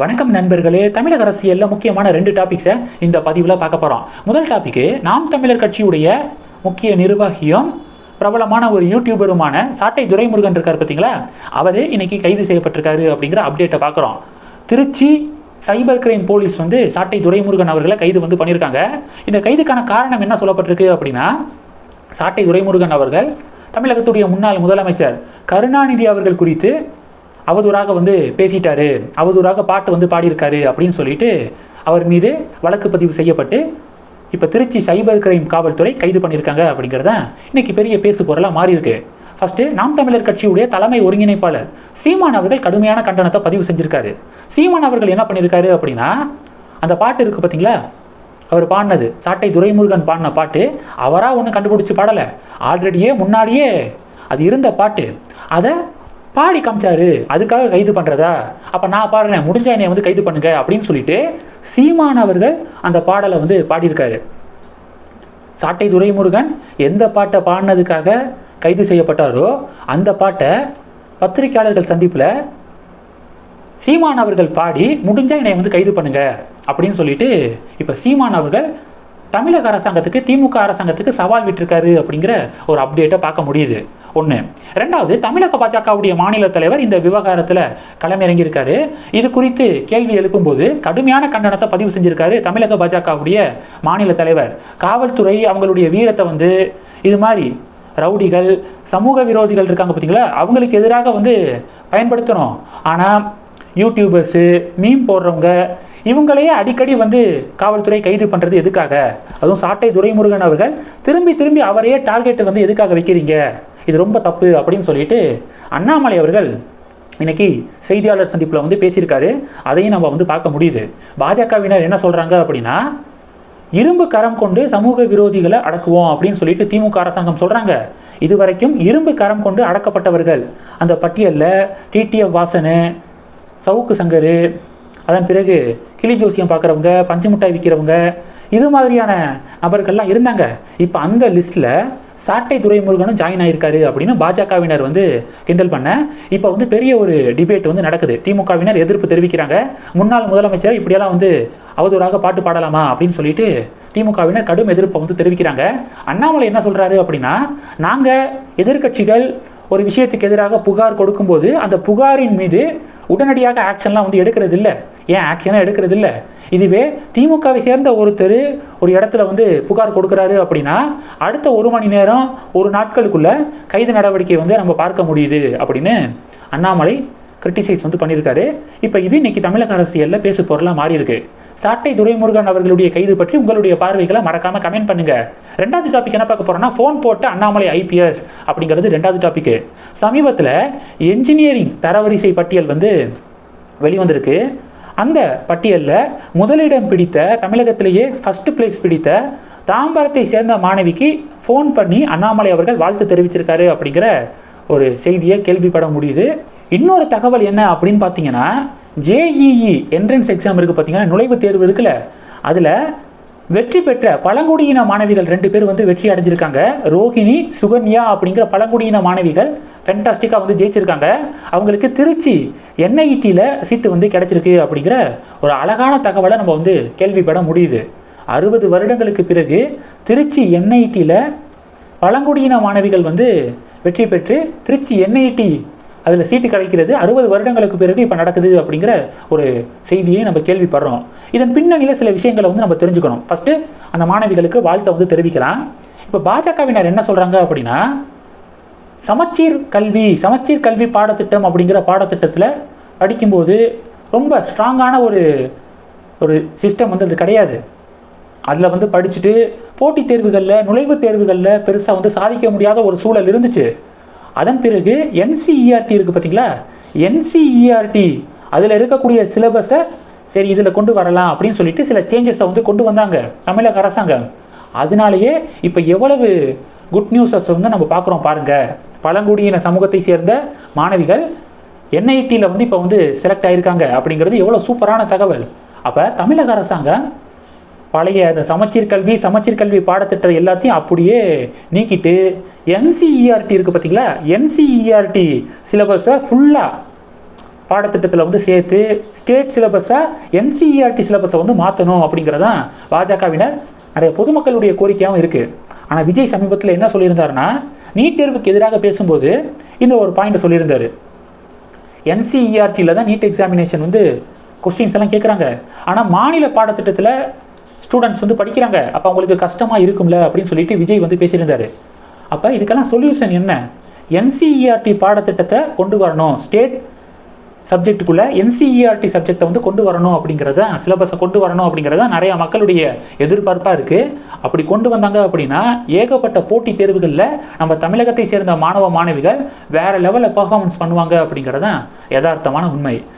வணக்கம் நண்பர்களே தமிழக அரசியலில் முக்கியமான ரெண்டு டாபிக்ஸை இந்த பதிவில் பார்க்க போகிறோம் முதல் டாபிக்கு நாம் தமிழர் கட்சியுடைய முக்கிய நிர்வாகியும் பிரபலமான ஒரு யூடியூபருமான சாட்டை துரைமுருகன் இருக்கார் பார்த்தீங்களா அவர் இன்னைக்கு கைது செய்யப்பட்டிருக்காரு அப்படிங்கிற அப்டேட்டை பார்க்குறோம். திருச்சி சைபர் கிரைம் போலீஸ் வந்து சாட்டை துரைமுருகன் அவர்களை கைது வந்து பண்ணியிருக்காங்க. இந்த கைதுக்கான காரணம் என்ன சொல்லப்பட்டிருக்கு அப்படின்னா சாட்டை துரைமுருகன் அவர்கள் தமிழகத்துடைய முன்னாள் முதலமைச்சர் கருணாநிதி அவர்கள் குறித்து அவதூறாக வந்து பேசிட்டாரு அவதூறாக பாட்டு வந்து பாடியிருக்காரு அப்படின்னு சொல்லிட்டு அவர் மீது வழக்கு பதிவு செய்யப்பட்டு இப்போ திருச்சி சைபர் கிரைம் காவல்துறை கைது பண்ணியிருக்காங்க அப்படிங்கிறது தான் இன்னைக்கு பெரிய பேசு பொருளாக மாறியிருக்கு. ஃபஸ்ட்டு நாம் தமிழர் கட்சியுடைய தலைமை ஒருங்கிணைப்பாளர் சீமான் அவர்கள் கடுமையான கண்டனத்தை பதிவு செஞ்சுருக்காரு. சீமான் அவர்கள் என்ன பண்ணியிருக்காரு அப்படின்னா அந்த பாட்டு இருக்கு பார்த்தீங்களா அவர் பாடினது சாட்டை துரைமுருகன் பாடின பாட்டு அவராக ஒன்று கண்டுபிடிச்சி பாடலை. ஆல்ரெடியே முன்னாடியே அது இருந்த பாட்டு. அதை பாடி காமிச்சாரு. அதுக்காக கைது பண்ணுறதா அப்போ நான் பாடுறேன் முடிஞ்ச என்னை வந்து கைது பண்ணுங்க அப்படின்னு சொல்லிட்டு சீமான் அவர்கள் அந்த பாடலை வந்து பாடியிருக்காரு. சாட்டை துரைமுருகன் எந்த பாட்டை பாடினதுக்காக கைது செய்யப்பட்டாரோ அந்த பாட்டை பத்திரிகையாளர்கள் சந்திப்பில் சீமான் அவர்கள் பாடி முடிஞ்சால் என்னை வந்து கைது பண்ணுங்க அப்படின்னு சொல்லிட்டு இப்போ சீமான் அவர்கள் தமிழக அரசாங்கத்துக்கு திமுக அரசாங்கத்துக்கு சவால் விட்டுருக்காரு அப்படிங்கிற ஒரு அப்டேட்டை பார்க்க முடியுது. ஒன்று ரெண்டாவது தமிழக பாஜகவுடைய மாநில தலைவர் இந்த விவகாரத்தில் களமிறங்கியிருக்காரு. இது குறித்து கேள்வி எழுப்பும்போது கடுமையான கண்டனத்தை பதிவு செஞ்சிருக்காரு தமிழக பாஜகவுடைய மாநில தலைவர். காவல்துறை அவங்களுடைய வீரத்தை வந்து இது மாதிரி ரவுடிகள் சமூக விரோதிகள் இருக்காங்க பார்த்தீங்களா? அவங்களுக்கு எதிராக வந்து பயன்படுத்தணும். ஆனால் யூடியூபர்ஸு மீம் போடுறவங்க இவங்களையே அடிக்கடி வந்து காவல்துறை கைது பண்ணுறது எதுக்காக? அதுவும் சாட்டை துரைமுருகன் அவர்கள் திரும்பி திரும்பி அவரையே டார்கெட் வந்து எதுக்காக வைக்கிறீங்க? இது ரொம்ப தப்பு அப்படின்னு சொல்லிட்டு அண்ணாமலை அவர்கள் இன்னைக்கு செய்தியாளர் சந்திப்பில் வந்து பேசியிருக்காரு. அதையும் நம்ம வந்து பார்க்க முடியுது. பாஜகவினர் என்ன சொல்கிறாங்க அப்படின்னா இரும்பு கரம் கொண்டு சமூக விரோதிகளை அடக்குவோம் அப்படின்னு சொல்லிட்டு திமுக அரசாங்கம் சொல்கிறாங்க இதுவரைக்கும் இரும்பு கரம் கொண்டு அடக்கப்பட்டவர்கள் அந்த பட்டியலில் டிடிஎஃப் வாசனு சவுக்கு சங்கரு அதன் பிறகு கிளி ஜோசியம் பார்க்குறவங்க பஞ்சு மிட்டாய் விற்கிறவங்க இது மாதிரியான நபர்கள்லாம் இருந்தாங்க. இப்போ அந்த லிஸ்ட்டில் சாட்டை துரைமுருகனும் ஜாயின் ஆயிருக்காரு அப்படின்னு பாஜகவினர் வந்து கிண்டல் பண்ண. இப்போ வந்து பெரிய ஒரு டிபேட் வந்து நடக்குது. திமுகவினர் எதிர்ப்பு தெரிவிக்கிறாங்க. முன்னாள் முதலமைச்சர் இப்படியெல்லாம் வந்து அவதூறாக பாட்டு பாடலாமா அப்படின்னு சொல்லிட்டு திமுகவினர் கடும் எதிர்ப்பை வந்து தெரிவிக்கிறாங்க. அண்ணாமலை என்ன சொல்கிறாரு அப்படின்னா நாங்கள் எதிர்க்கட்சிகள் ஒரு விஷயத்துக்கு எதிராக புகார் கொடுக்கும்போது அந்த புகாரின் மீது உடனடியாக ஆக்ஷன்லாம் வந்து எடுக்கிறது இல்லை ஏன் ஆக்ஷனாக எடுக்கிறது இல்லை இதுவே திமுகவை சேர்ந்த ஒருத்தர் ஒரு இடத்துல வந்து புகார் கொடுக்குறாரு அப்படின்னா அடுத்த ஒரு மணி நேரம் ஒரு நாட்களுக்குள்ள கைது நடவடிக்கை வந்து நம்ம பார்க்க முடியுது அப்படின்னு அண்ணாமலை கிரிட்டிசைஸ் வந்து பண்ணியிருக்காரு. இப்போ இது இன்னைக்கு தமிழக அரசியலில் பேசு பொருளாக மாறியிருக்கு. சாட்டை துரைமுருகன் அவர்களுடைய கைது பற்றி உங்களுடைய பார்வைகளை மறக்காம கமெண்ட் பண்ணுங்க. ரெண்டாவது டாபிக் என்ன பார்க்க போறோம்னா ஃபோன் போட்டு அண்ணாமலை ஐபிஎஸ் அப்படிங்கிறது ரெண்டாவது டாபிக் சமீபத்தில் என்ஜினியரிங் தரவரிசை பட்டியல் வந்து வெளிவந்திருக்கு. அந்த பட்டியலில் முதலிடம் பிடித்த தமிழகத்திலேயே ஃபஸ்ட் பிளேஸ் பிடித்த தாம்பரத்தை சேர்ந்த மாணவிக்கு ஃபோன் பண்ணி அண்ணாமலை அவர்கள் வாழ்த்து தெரிவிச்சிருக்காரு அப்படிங்கிற ஒரு செய்தியை கேள்விப்பட முடியுது. இன்னொரு தகவல் என்ன அப்படின்னு பார்த்தீங்கன்னா ஜேஇஇ என்ட்ரன்ஸ் எக்ஸாம் இருக்குது பார்த்தீங்கன்னா நுழைவுத் தேர்வு இருக்குல்ல? அதில் வெற்றி பெற்ற பழங்குடியின மாணவிகள் ரெண்டு பேர் வந்து வெற்றி அடைஞ்சிருக்காங்க. ரோஹிணி சுகன்யா அப்படிங்கிற பழங்குடியின மாணவிகள் ஃபென்டாஸ்டிக்காக வந்து ஜெயிச்சிருக்காங்க. அவங்களுக்கு திருச்சி என்ஐடியில் சீட்டு வந்து கிடச்சிருக்கு அப்படிங்கிற ஒரு அழகான தகவலை நம்ம வந்து கேள்விப்பட முடியுது. அறுபது வருடங்களுக்கு பிறகு திருச்சி என்ஐடியில் பழங்குடியின மாணவிகள் வந்து வெற்றி பெற்று திருச்சி என்ஐடி அதில் சீட்டு கிடைக்கிறது அறுபது வருடங்களுக்கு பிறகு இப்போ நடக்குது அப்படிங்கிற ஒரு செய்தியை நம்ம கேள்விப்படுறோம். இதன் பின்னணியில் சில விஷயங்களை வந்து நம்ம தெரிஞ்சுக்கணும். ஃபஸ்ட்டு அந்த மாணவிகளுக்கு வாழ்த்தை வந்து தெரிவிக்கலாம் இப்போ பாஜகவினர் என்ன சொல்கிறாங்க அப்படின்னா சமச்சீர் கல்வி சமச்சீர் கல்வி பாடத்திட்டம் அப்படிங்கிற பாடத்திட்டத்தில் படிக்கும்போது ரொம்ப ஸ்ட்ராங்கான ஒரு ஒரு சிஸ்டம் வந்து அது கிடையாது. அதில் வந்து படிச்சுட்டு போட்டித் தேர்வுகளில் நுழைவுத் தேர்வுகளில் பெருசாக வந்து சாதிக்க முடியாத ஒரு சூழல் இருந்துச்சு. அதன் பிறகு என்சிஇஆர்டி இருக்குது பார்த்தீங்களா என்சிஇஆர்டி அதில் இருக்கக்கூடிய சிலபஸை சரி இதில் கொண்டு வரலாம் அப்படின்னு சொல்லிட்டு சில சேஞ்சஸை வந்து கொண்டு வந்தாங்க தமிழக அரசாங்கம். அதனாலேயே இப்போ எவ்வளவு குட் நியூஸஸ் வந்து நம்ம பார்க்குறோம் பாருங்கள் பழங்குடியின சமூகத்தை சேர்ந்த மாணவிகள் என்ஐடியில் வந்து இப்போ வந்து செலக்ட் ஆகியிருக்காங்க அப்படிங்கிறது எவ்வளோ சூப்பரான தகவல். அப்போ தமிழக அரசாங்கம் பழைய அந்த சமச்சீர் கல்வி சமச்சீர் கல்வி பாடத்திட்டம் எல்லாத்தையும் அப்படியே நீக்கிட்டு என்சிஇஆர்டி இருக்குது பார்த்தீங்களா என்சிஇஆர்டி சிலபஸை ஃபுல்லாக பாடத்திட்டத்தில் வந்து சேர்த்து ஸ்டேட் சிலபஸை என்சிஇஆர்டி சிலபஸை வந்து மாற்றணும் அப்படிங்கிறதான் பாஜகவினர் நிறைய பொதுமக்களுடைய கோரிக்கையாகவும் இருக்குது ஆனால் விஜய் சமீபத்தில் என்ன சொல்லியிருந்தாருன்னா நீட் தேர்வுக்கு எதிராக பேசும்போது இந்த ஒரு பாயிண்ட் சொல்லியிருந்தார். என்சிஇஆர்டியில் தான் நீட் எக்ஸாமினேஷன் வந்து கொஸ்டின்ஸ் எல்லாம் கேட்குறாங்க ஆனால் மாநில பாடத்திட்டத்தில் ஸ்டூடெண்ட்ஸ் வந்து படிக்கிறாங்க. அப்போ அவங்களுக்கு கஷ்டமாக இருக்கும்ல அப்படின்னு சொல்லிட்டு விஜய் வந்து பேசியிருந்தார். அப்போ இதுக்கெல்லாம் சொல்யூஷன் என்ன? என்சிஇஆர்டி பாடத்திட்டத்தை கொண்டு வரணும். ஸ்டேட் சப்ஜெக்ட்டுக்குள்ளே என்சிஇஆர்டி சப்ஜெக்டை வந்து கொண்டு வரணும் அப்படிங்கிறத சிலபஸை கொண்டு வரணும் அப்படிங்கிறத நிறையா மக்களுடைய எதிர்பார்ப்பாக இருக்குது அப்படி கொண்டு வந்தாங்க அப்படின்னா ஏகப்பட்ட போட்டி தேர்வுகளில் நம்ம தமிழகத்தை சேர்ந்த மாணவ மாணவிகள் வேறு லெவலில் பர்ஃபார்மன்ஸ் பண்ணுவாங்க அப்படிங்கிறது தான் யதார்த்தமான உண்மை.